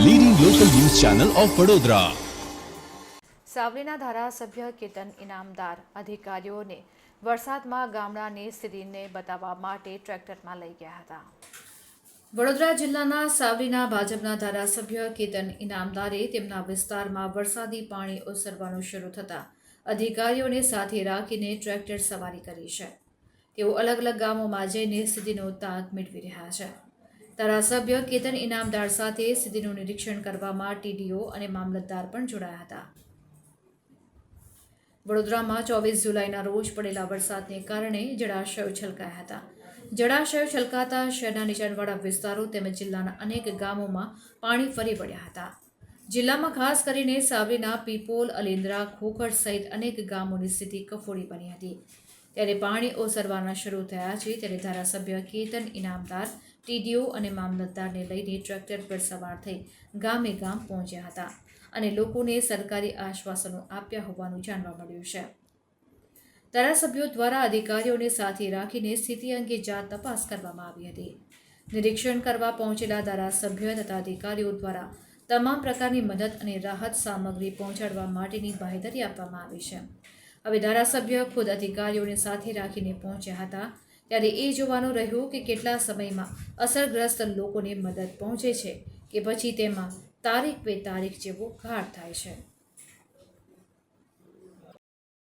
Channel of Vadodara સાવલીના ધારાસભ્ય કેતન ઇનામદાર અધિકારીઓને વરસાદમાં ગામડાની સ્થિતિને બતાવવા માટે ટ્રેક્ટરમાં લઈ ગયા હતા. વડોદરા જિલ્લાના સાવલીના ભાજપના ધારાસભ્ય કેતન ઇનામદારે તેમના વિસ્તારમાં વરસાદી પાણી ઓસરવાનું શરૂ થતાં અધિકારીઓને સાથે રાખીને ટ્રેક્ટર સવારી કરી છે. તેઓ અલગ અલગ ગામોમાં જઈને સ્થિતિનો તાગ મેળવી રહ્યા છે. ધારાસભ્ય કેતન ઇનામદાર સાથે સ્થિતિનું નિરીક્ષણ કરવામાં ટીડીઓ અને મામલતદાર પણ જોડાયા હતા. વડોદરામાં ચોવીસ જુલાઈના રોજ પડેલા વરસાદને કારણે જળાશયો છલકાયા હતા. જળાશયો છલકાતા શહેરના નીચાણવાળા વિસ્તારો તેમજ જિલ્લાના અનેક ગામોમાં પાણી ફરી વળ્યા હતા. જિલ્લામાં ખાસ કરીને સાવલીના પીપોલ અલિન્દ્રા ખોખર સહિત અનેક ગામોની સ્થિતિ કફોડી બની હતી. ત્યારે પાણી ઓસરવાના શરૂ થયા છે. ત્યારે ધારાસભ્ય કેતન ઇનામદાર, ટીડીઓ અને મામલતદારને લઈને ટ્રેક્ટર પર સવાર થઈ ગામે ગામ પહોંચ્યા હતા અને લોકોને સરકારી આશ્વાસનો આપ્યા હોવાનું જાણવા મળ્યું છે. ધારાસભ્યો દ્વારા અધિકારીઓને સાથે રાખીને સ્થિતિ અંગે જાત તપાસ કરવામાં આવી હતી. નિરીક્ષણ કરવા પહોંચેલા ધારાસભ્યો તથા અધિકારીઓ દ્વારા તમામ પ્રકારની મદદ અને રાહત સામગ્રી પહોંચાડવા માટેની બાહેધરી આપવામાં આવી છે. હવે ધારાસભ્ય ખુદ અધિકારીઓને સાથે રાખીને પહોંચ્યા હતા. ત્યારે એ જોવાનું રહ્યું કે કેટલા સમયમાં અસરગ્રસ્ત લોકોને મદદ પહોંચે છે કે પછી તેમાં તારીખ બે તારીખ જેવો ઘાટ થાય છે.